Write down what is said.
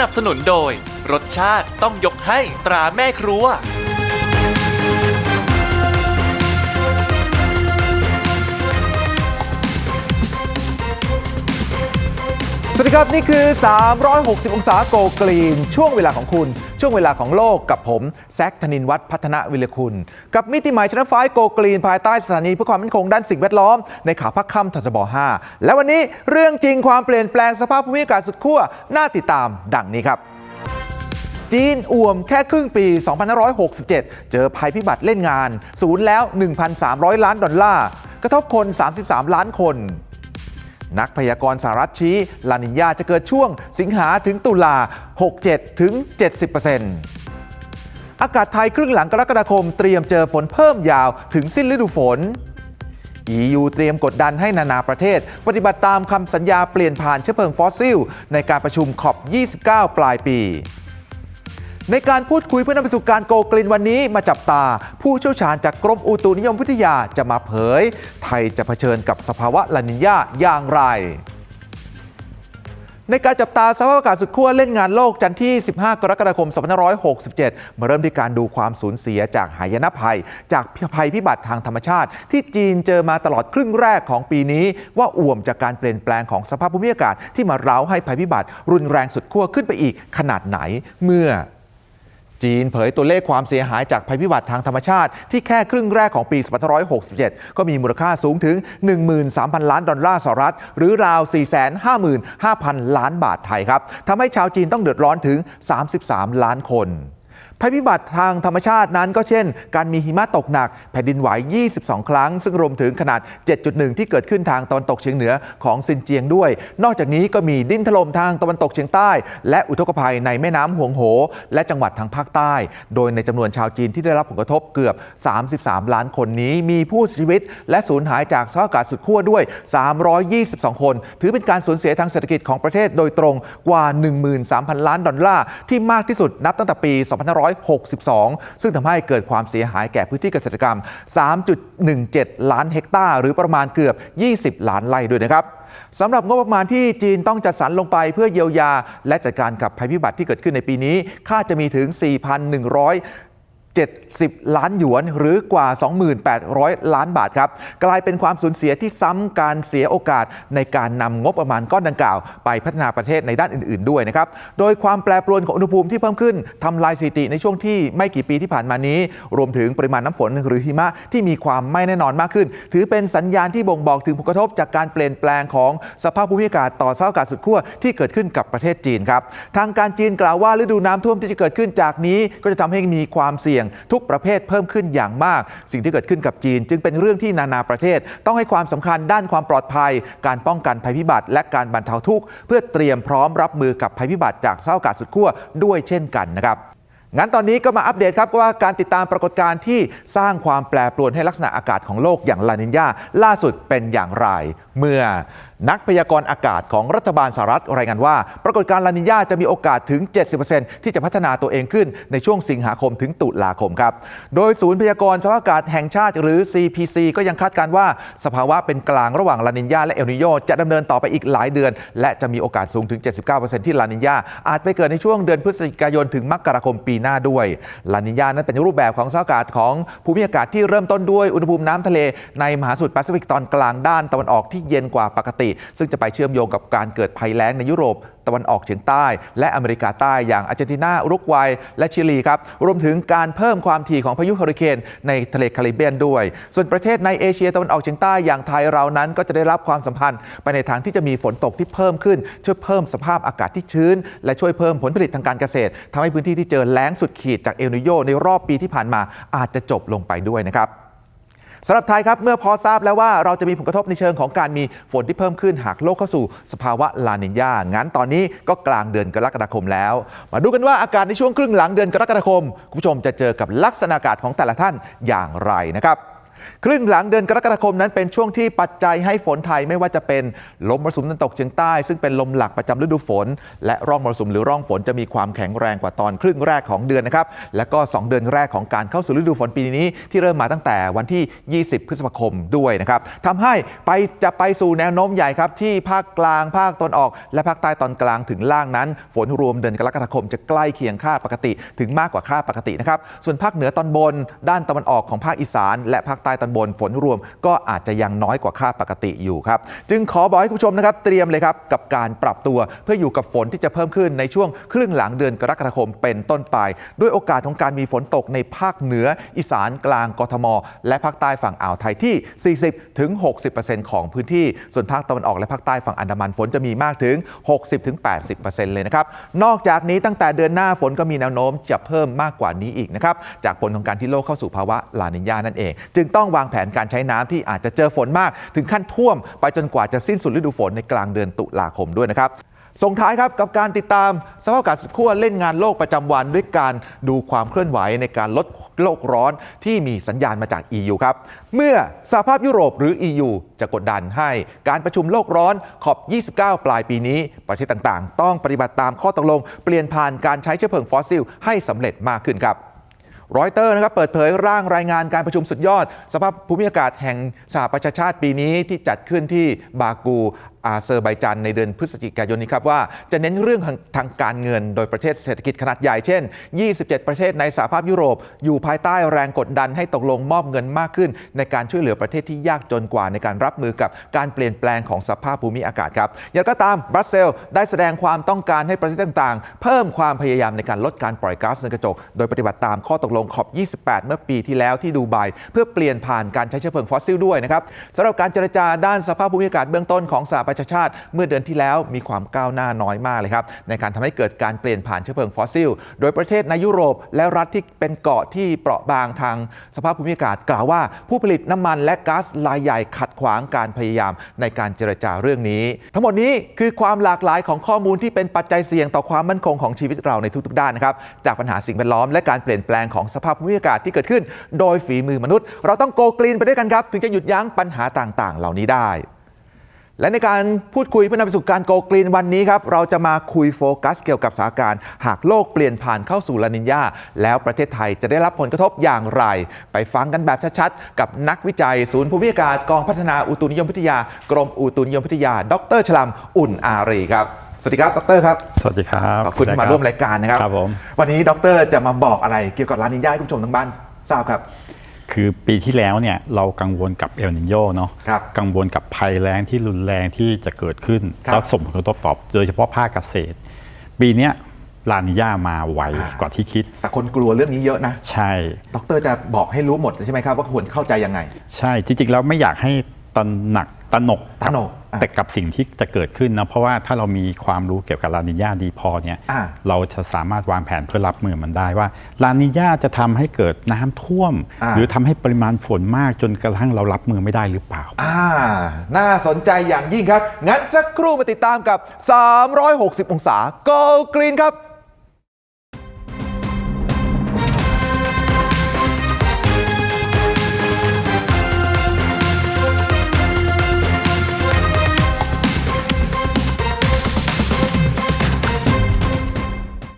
นับสนุนโดย รสชาติต้องยกให้ตราแม่ครัว สวัสดีครับ นี่คือ 360 องศาโกกรีน ช่วงเวลาของคุณ ช่วงเวลาของโลกกับผม แซคธนินวัฒน์พัฒนวิเลคุณ กับมิติใหม่ชนะไฟโกกรีน ภายใต้สถานีเพื่อความมั่นคงด้านสิ่งแวดล้อม ในข่าวพักค่ำททบ5และวันนี้เรื่องจริงความเปลี่ยนแปลงสภาพภูมิอากาศสุดขั้วน่าติดตามดังนี้ครับจีนอ่วมแค่ครึ่งปี 2567 เจอภัยพิบัติเล่นงาน ศูนย์แล้ว 1,300 ล้านดอลลาร์ กระทบคน 33 ล้านคน นักพยากรณ์สหรัฐชี้ลานินยาจะเกิดช่วงสิงหาถึงตุลา 67 ถึง 70%อากาศไทยครึ่งหลังกรกฎาคมเตรียมเจอฝนเพิ่มยาวถึงสิ้นฤดูฝน EU เตรียมกดดันให้นานาประเทศ ปฏิบัติตามคำสัญญาเปลี่ยนผ่านเชื้อเพลิงฟอสซิล ในการประชุมขอบ 29 ปลายปี ในการพูดคุยเพื่อนำไปสู่การโกกลินวันนี้มาจับตา ผู้เชี่ยวชาญจากกรมอุตุนิยมวิทยาจะมาเผย ไทยจะเผชิญกับสภาวะลานินยาอย่างไรในการจับตาสภาพอากาศสุดขั้วเล่นงานโลกจันทร์ที่ 15 กรกฎาคม 2567 มาเริ่มที่การดูความสูญเสียจากหายนะภัย จากภัยพิบัติทางธรรมชาติ ที่จีนเจอมาตลอดครึ่งแรกของปีนี้ ว่าอ่วมจากการเปลี่ยนแปลงของสภาพภูมิอากาศที่มาเร้าให้ภัยพิบัติ รุนแรงสุดขั้วขึ้นไปอีกขนาดไหนเมื่อ จีนเผยตัวเลขความเสียหายจากภัยพิบัติทางธรรมชาติ ที่แค่ครึ่งแรกของปี 2567 ก็มีมูลค่าสูงถึง 13,000 ล้านดอลลาร์สหรัฐ หรือราว 455,000 ล้านบาทไทยครับทำให้ชาวจีนต้องเดือดร้อนถึง 33 ล้านคน ภัยพิบัติทางธรรมชาตินั้นก็เช่น การมีหิมะตกหนัก แผ่นดินไหว 22 ครั้ง ซึ่งรวมถึงขนาด 7.1 ที่เกิดขึ้นทางตะวันตกเฉียงเหนือของซินเจียงด้วย นอกจากนี้ก็มีดินถล่มทางตะวันตกเฉียงใต้ และอุทกภัยในแม่น้ำหวงโห และจังหวัดทางภาคใต้ โดยในจำนวนชาวจีนที่ได้รับผลกระทบเกือบ 33 ล้านคนนี้มีผู้เสียชีวิต และสูญหายจากสภาพอากาศสุดขั้วด้วย 322 คน ถือเป็นการสูญเสียทางเศรษฐกิจของประเทศโดยตรงกว่า 13,000 ล้านดอลลาร์ที่มากที่สุดนับตั้งแต่ปี 2 5 0 2562 ซึ่งทำให้เกิดความเสียหายแก่พื้นที่เกษตรกรรม 3.17 ล้านเฮกตาร์ หรือประมาณเกือบ 20 ล้านไร่ด้วยนะครับสำหรับงบประมาณที่จีนต้องจัดสรรลงไปเพื่อเยียวยา และจัดการกับภัยพิบัติที่เกิดขึ้นในปีนี้ คาดจะมีถึง 4,100 70 ล้านหยวนหรือกว่า 2,800 ล้านบาทครับ กลายเป็นความสูญเสียที่ซ้ำการเสียโอกาสในการนำงบประมาณก้อนดังกล่าว ไปพัฒนาประเทศในด้านอื่น ๆ ด้วยนะครับ โดยความแปรปรวนของอุณหภูมิที่เพิ่มขึ้นทำลายสถิติในช่วงที่ไม่กี่ปีที่ผ่านมานี้ รวมถึงปริมาณน้ำฝนหรือหิมะที่มีความไม่แน่นอนมากขึ้น ถือเป็นสัญญาณที่บ่งบอกถึงผลกระทบจากการเปลี่ยนแปลงของสภาพภูมิอากาศต่อสภาพอากาศสุดขั้วที่เกิดขึ้นกับประเทศจีนครับ ทางการจีนกล่าวว่าฤดูน้ำท่วมที่จะเกิดขึ้นจากนี้ ก็จะทำให้มีความเสี่ยงทุกประเภทเพิ่มขึ้นอย่างมาก สิ่งที่เกิดขึ้นกับจีน จึงเป็นเรื่องที่นานาประเทศ ต้องให้ความสำคัญด้านความปลอดภัย การป้องกันภัยพิบัติ และการบรรเทาทุกข์เพื่อเตรียมพร้อมรับมือกับภัยพิบัติจากสภาพอากาศสุดขั้วด้วยเช่นกันนะครับงั้นตอนนี้ก็มาอัปเดตครับว่าการติดตามปรากฏการณ์ที่สร้างความแปรปรวนให้ลักษณะอากาศของโลกอย่างลานินยาล่าสุดเป็นอย่างไร เมื่อ นักพยากรณ์อากาศของรัฐบาลสหรัฐรายงานว่า ปรากฏการณ์ลานินยาจะมีโอกาสถึง 70%ที่จะพัฒนาตัวเองขึ้นในช่วงสิงหาคมถึงตุลาคมครับ โดยศูนย์พยากรณ์สภาพอากาศแห่งชาติหรือ CPC ก็ยังคาดการณ์ว่า สภาวะเป็นกลางระหว่างลานินยาและเอลนิโยจะดำเนินต่อไปอีกหลายเดือน และจะมีโอกาสสูงถึง 79%ที่ลานินยาอาจไปเกิดในช่วงเดือนพฤศจิกายนถึงมกราคมปีหน้าด้วยลานินยานั้นเป็นรูปแบบของสภาพอากาศของภูมิอากาศที่เริ่มต้นด้วยอุณหภูมิน้ำทะเลในมหาสมุทรแปซิฟิกตอนกลางด้านตะวันออกที่เย็นกว่าปกติซึ่งจะไปเชื่อมโยงกับการเกิดภัยแล้งในยุโรปตะวันออกเฉียงใต้ และอเมริกาใต้อย่างอาร์เจนตินาอุรุกวัย และชิลีครับ รวมถึงการเพิ่มความถี่ของพายุเฮอริเคนในทะเลแคริบเบียนด้วย ส่วนประเทศในเอเชียตะวันออกเฉียงใต้อย่างไทยเรานั้น ก็จะได้รับความสัมพันธ์ไปในทางที่จะมีฝนตกที่เพิ่มขึ้น ช่วยเพิ่มสภาพอากาศที่ชื้น และช่วยเพิ่มผลผลิตทางการเกษตรทำให้พื้นที่ที่เจอแล้งสุดขีดจากเอลนิโยในรอบปีที่ผ่านมาอาจจะจบลงไปด้วยนะครับ สำหรับไทยครับเมื่อพอทราบแล้วว่าเราจะมีผลกระทบในเชิงของการมีฝนที่เพิ่มขึ้นหากโลกเข้าสู่สภาวะลานินยางั้นตอนนี้ก็กลางเดือนกรกฎาคมแล้ว มาดูกันว่าอากาศในช่วงครึ่งหลังเดือนกรกฎาคมคุณผู้ชมจะเจอกับลักษณะอากาศของแต่ละท่านอย่างไรนะครับ ครึ่งหลังเดือนกรกฎาคมนั้นเป็นช่วงที่ปัจจัยให้ฝนไทยไม่ว่าจะเป็นลมมรสุมตะวันตกเฉียงใต้ ซึ่งเป็นลมหลักประจำฤดูฝน และร่องมรสุมหรือร่องฝนจะมีความแข็งแรงกว่าตอนครึ่งแรกของเดือนนะครับ และก็ 2 เดือนแรกของการเข้าสู่ฤดูฝนปีนี้ที่เริ่มมาตั้งแต่วันที่ 20 พฤษภาคมด้วยนะครับทำให้ไปจะไปสู่แนวโน้มใหญ่ครับที่ภาคกลางภาคตอนออก และภาคใต้ตอนกลางถึงล่างนั้น ฝนรวมเดือนกรกฎาคมจะใกล้เคียงค่าปกติ ถึงมากกว่าค่าปกตินะครับส่วนภาคเหนือตอนบน ด้านตะวันออกของภาคอีสาน และภาคใต้ตอนบนฝนรวมก็อาจจะยังน้อยกว่าค่าปกติอยู่ครับ จึงขอบอกให้คุณผู้ชมนะครับเตรียมเลยครับกับการปรับตัวเพื่ออยู่กับฝนที่จะเพิ่มขึ้นในช่วงครึ่งหลังเดือนกรกฎาคมเป็นต้นไป ด้วยโอกาสของการมีฝนตกในภาคเหนือ อีสานกลางกทม และภาคใต้ฝั่งอ่าวไทยที่ 40ถึง60%ของพื้นที่ส่วนภาคตะวันออกและภาคใต้ฝั่งอันดามันฝนจะมีมากถึง 60ถึง80%เลยนะครับนอกจากนี้ตั้งแต่เดือนหน้าฝนก็มีแนวโน้มจะเพิ่มมากกว่านี้อีกนะครับจากผลของการที่โลกเข้าสู่ภาวะลานินยานั่นเอง จึงต้อง้องวางแผนการใช้น้ำที่อาจจะเจอฝนมาก ถึงขั้นท่วม ไปจนกว่าจะสิ้นสุดฤดูฝนในกลางเดือนตุลาคมด้วยนะครับส่งท้ายครับกับการติดตามสภาพอากาศสุดขั้วเล่นงานโลกประจำวัน ด้วยการดูความเคลื่อนไหวในการลดโลกร้อนที่มีสัญญาณมาจาก EU ครับ เมื่อสหภาพยุโรปหรือ EU จะกดดันให้การประชุมโลกร้อนขอบ 29 ปลายปีนี้ ประเทศต่างๆ ต้องปฏิบัติตามข้อตกลง เปลี่ยนผ่านการใช้เชื้อเพลิงฟอสซิลให้สำเร็จมากขึ้นครับ รอยเตอร์นะครับเปิดเผยร่างรายงานการประชุมสุดยอด สภาพภูมิอากาศแห่งสหประชาชาติปีนี้ที่จัดขึ้นที่บากู อาเซอร์ไบจันในเดือนพฤศจิกายนนี้ครับว่าจะเน้นเรื่องทางการเงินโดยประเทศเศรษฐกิจขนาดใหญ่เช่น 27 ประเทศในสหภาพยุโรป อยู่ภายใต้แรงกดดันให้ตกลงมอบเงินมากขึ้น ในการช่วยเหลือประเทศที่ยากจนกว่าในการรับมือกับการเปลี่ยนแปลงของสภาพภูมิอากาศครับอย่างก็ตามบรัสเซลส์ได้แสดงความต้องการให้ประเทศต่างๆ เพิ่มความพยายามในการลดการปล่อยก๊าซเรือนกระจก โดยปฏิบัติตามข้อตกลงขอบ 28 เมื่อปีที่แล้วที่ดูไบเพื่อเปลี่ยนผ่านการใช้เชื้อเพลิงฟอสซิลด้วยนะครับสำหรับการเจรจาด้านสภาพภูมิอากาศเบื้องต้นของสหประชาชาติ เมื่อเดือนที่แล้วมีความก้าวหน้าน้อยมากเลยครับในการทำให้เกิดการเปลี่ยนผ่านเชื้อเพลิงฟอสซิล โดยประเทศในยุโรป และรัฐที่เป็นเกาะที่เปราะบางทางสภาพภูมิอากาศกล่าวว่า ผู้ผลิตน้ำมันและก๊าซรายใหญ่ขัดขวางการพยายามในการเจรจาเรื่องนี้ ทั้งหมดนี้คือความหลากหลายของข้อมูลที่เป็นปัจจัยเสี่ยงต่อความมั่นคงของชีวิตเราในทุกๆด้านนะครับจากปัญหาสิ่งแวดล้อมและการเปลี่ยนแปลงของสภาพภูมิอากาศที่เกิดขึ้น โดยฝีมือมนุษย์ เราต้องโกกรีนไปด้วยกันครับ ถึงจะหยุดยั้งปัญหาต่างๆ เหล่านี้ได้ และในการพูดคุยเพื่อนำไปสู่การโกกรีนวันนี้ครับ เราจะมาคุยโฟกัสเกี่ยวกับสถานการณ์ หากโลกเปลี่ยนผ่านเข้าสู่ลานินยาแล้วประเทศไทยจะได้รับผลกระทบอย่างไร ไปฟังกันแบบชัดๆ กับนักวิจัย ศูนย์ภูมิอากาศกองพัฒนาอุตุนิยมวิทยา กรมอุตุนิยมวิทยา ดรชลัมอุ่นอารีครับสวัสดีครับดรครับ สวัสดีครับขอบคุณที่มาร่วมรายการนะครับครับผมวันนี้ดรจะมาบอกอะไรเกี่ยวกับลานินยาให้คุณผู้ชมทั้งบ้านทราบครับ คือปีที่แล้วเนี่ยเรากังวลกับเอลนิโยเนาะครับกังวลกับภัยแล้งที่รุนแรงที่จะเกิดขึ้นครับแล้วส่งผลกระทบต่อโดยเฉพาะภาคเกษตร ปีเนี้ยลานิญามาไวกว่าที่คิด แต่คนกลัวเรื่องนี้เยอะนะ ใช่ ดรจะบอกให้รู้หมดเลยใช่ไหมครับว่าควรเข้าใจยังไง ใช่ที่จริงแล้วไม่อยากให้ตระหนักตระหนกตระหนกอะ แต่กับสิ่งที่จะเกิดขึ้นนะเพราะว่าถ้าเรามีความรู้เกี่ยวกับลานิญาดีพอเนี่ยอะเราจะสามารถวางแผนเพื่อรับมือมันได้ว่าลานิญาจะทำให้เกิดน้ำท่วมอะหรือทำให้ปริมาณฝนมากจนกระทั่งเรารับมือไม่ได้หรือเปล่า อ่า น่าสนใจอย่างยิ่งครับ งั้นสักครู่มาติดตามกับ 360 องศา Go Green ครับ